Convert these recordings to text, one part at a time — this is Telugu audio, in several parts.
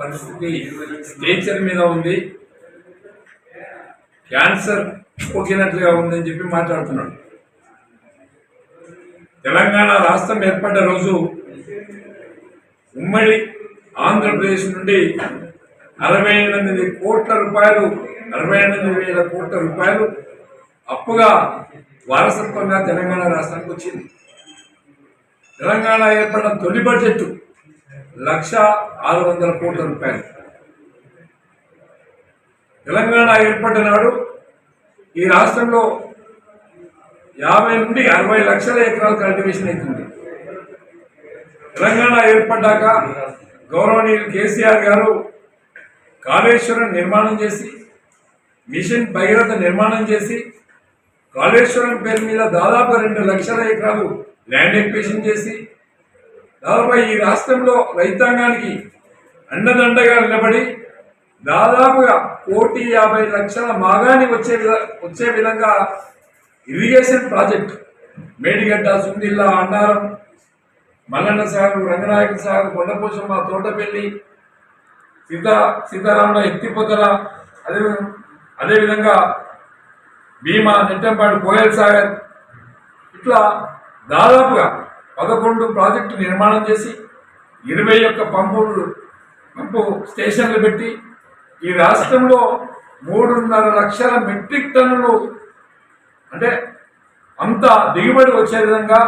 పరిస్థితి స్టేచర్ మీద ఉంది. క్యాన్సర్ పోకినట్లుగా ఉందని చెప్పి మాట్లాడుతున్నాడు. తెలంగాణ రాష్ట్రం ఏర్పడ్డ రోజు ఉమ్మడి ఆంధ్రప్రదేశ్ నుండి అరవై ఎనిమిది కోట్ల రూపాయలు అరవై ఎనిమిది వేల కోట్ల రూపాయలు అప్పుగా వారసత్వంగా తెలంగాణ రాష్ట్రానికి వచ్చింది. తెలంగాణ ఏర్పడిన తొలి బడ్జెట్ లక్ష ఆరు వందల కోట్ల రూపాయలు. తెలంగాణ ఏర్పడినాడు ఈ రాష్ట్రంలో యాభై నుండి అరవై లక్షల ఎకరాలు కల్టివేషన్ అవుతుంది తెలంగాణ ఏర్పడ్డాక గౌరవనీయులు కేసీఆర్ గారు కాళేశ్వరం నిర్మాణం చేసి మిషన్ భగీరథ నిర్మాణం చేసి కాళేశ్వరం పేరు మీద దాదాపు రెండు లక్షల ఎకరాలు ల్యాండ్ ఎక్వేషన్ చేసి దాదాపు ఈ రాష్ట్రంలో రైతాంగానికి అండదండగా నిలబడి దాదాపుగా కోటి యాభై లక్షల మాగాని వచ్చే వచ్చే విధంగా ఇరిగేషన్ ప్రాజెక్ట్ మేడిగడ్డ సుందిల్లా అన్నారం మల్లన్న సాగు రంగనాయక సాగు కొండపోషమ్మ తోటపల్లి సీతా సీతారాముల ఎత్తిపోతల అదే అదేవిధంగా భీమా నెట్టంపాడు కోయల్ సాగర్ ఇట్లా దాదాపుగా పదకొండు ప్రాజెక్టు నిర్మాణం చేసి ఇరవై ఒక్క పంపులు పంపు స్టేషన్లు పెట్టి ఈ రాష్ట్రంలో మూడున్నర లక్షల మెట్రిక్ టన్నులు అంటే అంత దిగుబడి వచ్చే విధంగా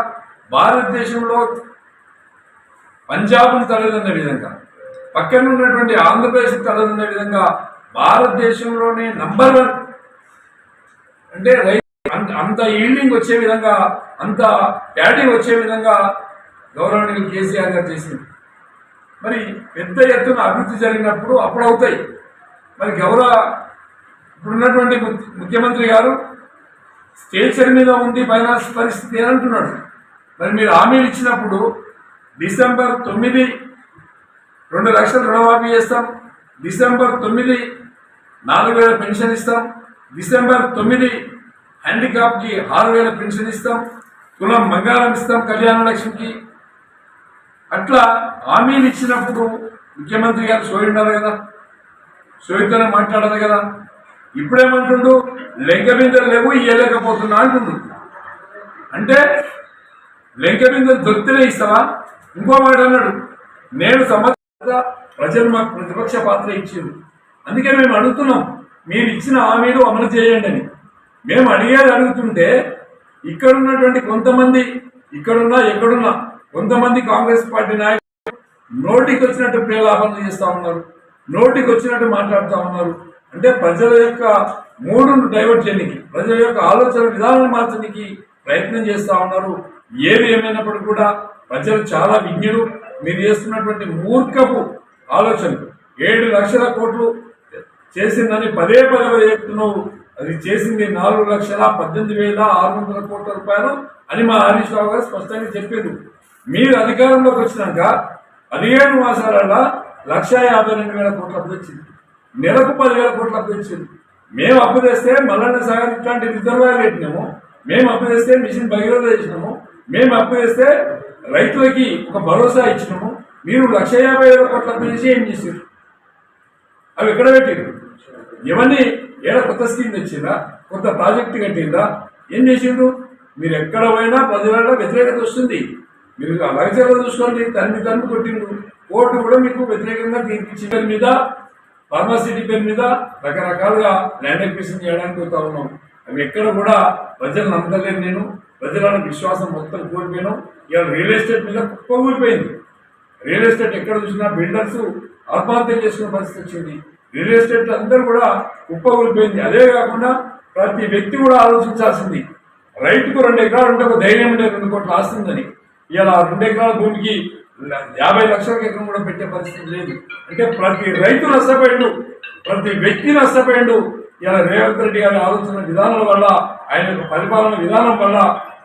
భారతదేశంలో పంజాబ్ను తలదన్న విధంగా పక్కన ఉన్నటువంటి ఆంధ్రప్రదేశ్ తలదన్న విధంగా భారతదేశంలోనే నంబర్ వన్ అంటే రైతు అంత అంత ఈల్డింగ్ వచ్చే విధంగా అంత యాడింగ్ వచ్చే విధంగా గౌరవనీయులు కేసీఆర్ గారు చేసింది. మరి పెద్ద ఎత్తున అభివృద్ధి జరిగినప్పుడు అప్పుడవుతాయి. మరి గౌరవ ఇప్పుడున్నటువంటి ముఖ్యమంత్రి గారు స్టేచర్ మీద ఉంది ఫైనాన్స్ పరిస్థితి అని అంటున్నాడు మరి మీరు హామీలు ఇచ్చినప్పుడు డిసెంబర్ తొమ్మిది రెండు లక్షల రుణమాఫీ చేస్తాం డిసెంబర్ తొమ్మిది నాలుగు వేల పెన్షన్ ఇస్తాం డిసెంబర్ తొమ్మిది హ్యాండిక్యాప్కి ఆరు వేల పెన్షన్ ఇస్తాం కులం బంగారం ఇస్తాం కళ్యాణ లక్ష్మికి. అట్లా హామీలు ఇచ్చినప్పుడు ముఖ్యమంత్రి గారు సోయి ఉండాలి కదా సోయితోనే మాట్లాడాలి కదా. ఇప్పుడేమంటుండు లెంక బిందెలు లేవు ఇయ్యలేకపోతున్నా అంటుండు. అంటే లెంక బిందెలు దొరికితేనే ఇస్తావా? ఇంకో మాట అన్నాడు నేను సమర్థ ప్రజలు మాకు ప్రతిపక్ష పాత్ర ఇచ్చింది. అందుకే మేము అడుగుతున్నాం మీరు ఇచ్చిన హామీలు అమలు చేయండి అని. మేము అడిగేది అడుగుతుంటే ఇక్కడ ఉన్నటువంటి కొంతమంది ఇక్కడున్నా ఎక్కడున్నా కొంతమంది కాంగ్రెస్ పార్టీ నాయకులు నోటికి వచ్చినట్టు ప్రేలాపనలు చేస్తూ ఉన్నారు నోటికి వచ్చినట్టు మాట్లాడుతూ ఉన్నారు. అంటే ప్రజల యొక్క మూడును డైవర్ట్ చేయడానికి ప్రజల యొక్క ఆలోచన విధానాన్ని మార్చడానికి ప్రయత్నం చేస్తూ ఉన్నారు. ఏది ఏమైనప్పటికీ కూడా ప్రజలు చాలా విజ్ఞులు. మీరు చేస్తున్నటువంటి మూర్ఖపు ఆలోచనలు. ఏడు లక్షల కోట్లు చేసిందని పదే పదే చెప్తున్నావు అది చేసింది నాలుగు లక్షల పద్దెనిమిది వేల ఆరు వందల కోట్ల రూపాయలు అని మా హరీష్ రావు గారు స్పష్టంగా చెప్పారు. మీరు అధికారంలోకి వచ్చినాక పదిహేడు మాసాలలో లక్ష యాభై రెండు వేల కోట్ల అప్పు తెచ్చింది. నెలకు పదివేల కోట్ల అప్పు తెచ్చింది. మేము అప్పు తెస్తే మల్లన్న సాగర్ ఇట్లాంటి రిజర్వాయర్ పెట్టినాము. మేము అప్పు తెస్తే మిషన్ భగీరథ చేసినాము. మేము అప్పు తెస్తే రైతులకి ఒక భరోసా ఇచ్చినాము. మీరు లక్ష యాభై వేల కోట్ల అప్పు చేసి ఏం చేశారు? అవి ఎక్కడ పెట్టారు ఇవన్నీ ఏడ కొత్త స్కీమ్ తెచ్చిందా? కొత్త ప్రాజెక్ట్ కట్టిందా? ఏం చేసిండ్రు? మీరు ఎక్కడ పోయినా పదివేల వ్యతిరేకత వస్తుంది. మీరు లగచర్లు చూసుకోండి తన్ని తన్ను కొట్టిండ్రు. కోర్టు కూడా మీకు వ్యతిరేకంగా తీర్పిచ్చిన పేరు మీద ఫార్మాసిటీ పేరు మీద రకరకాలుగా ల్యాండ్ ఎక్విషన్ చేయడానికి పోతా ఉన్నాం. అవి ఎక్కడ కూడా ప్రజలు నమ్మలేను నేను. ప్రజలను విశ్వాసం మొత్తం కోల్పోయాను. ఇలా రియల్ ఎస్టేట్ మీద కుప్ప ఊరిపోయింది. రియల్ ఎస్టేట్ ఎక్కడ చూసినా బిల్డర్స్ ఆత్మహత్య చేసుకునే పరిస్థితి వచ్చింది. రియల్ ఎస్టేట్ అందరూ కూడా కుప్పగొలిపోయింది అదే కాకుండా ప్రతి వ్యక్తి కూడా ఆలోచించాల్సింది. రైతుకు రెండు ఎకరాలు ఉంటే ఒక ధైర్యం ఉండే రెండు కోట్లు ఆస్తుందని ఇలా రెండు ఎకరాల భూమికి యాభై లక్షల ఎకరం కూడా పెట్టే పరిస్థితి లేదు. అంటే ప్రతి రైతు నష్టపోయిండు ప్రతి వ్యక్తి నష్టపోయిండు. ఇలా రేవంత్ రెడ్డి గారి ఆలోచన విధానాల వల్ల ఆయన యొక్క పరిపాలన విధానం వల్ల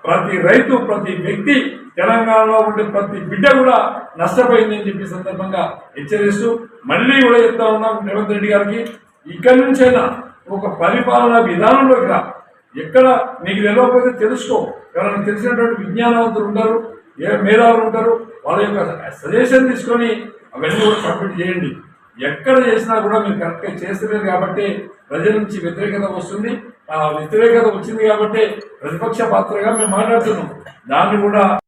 ప్రతి రైతు ప్రతి వ్యక్తి తెలంగాణలో ఉండే ప్రతి బిడ్డ కూడా నష్టపోయిందని చెప్పి సందర్భంగా హెచ్చరిస్తూ మళ్ళీ కూడా చెప్తా ఉన్నాం రేవంత్ రెడ్డి గారికి ఇక్కడి నుంచైనా ఒక పరిపాలన విధానంలోకి రా ఎక్కడ నీకు తెలియకపోతే తెలుసుకో. ఎవరైనా తెలిసినటువంటి విజ్ఞానవంతులు ఉంటారు ఏ మేధావులు ఉంటారు వాళ్ళ యొక్క సజెషన్ తీసుకొని అవన్నీ కూడా సబ్మిట్ చేయండి. ఎక్కడ చేసినా కూడా మీరు కరెక్ట్గా చేస్తలేరు కాబట్టి ప్రజల నుంచి వ్యతిరేకత వస్తుంది. ఆ వ్యతిరేకత వచ్చింది కాబట్టి ప్రతిపక్ష పాత్రగా మేము మాట్లాడుతున్నాం. దాన్ని కూడా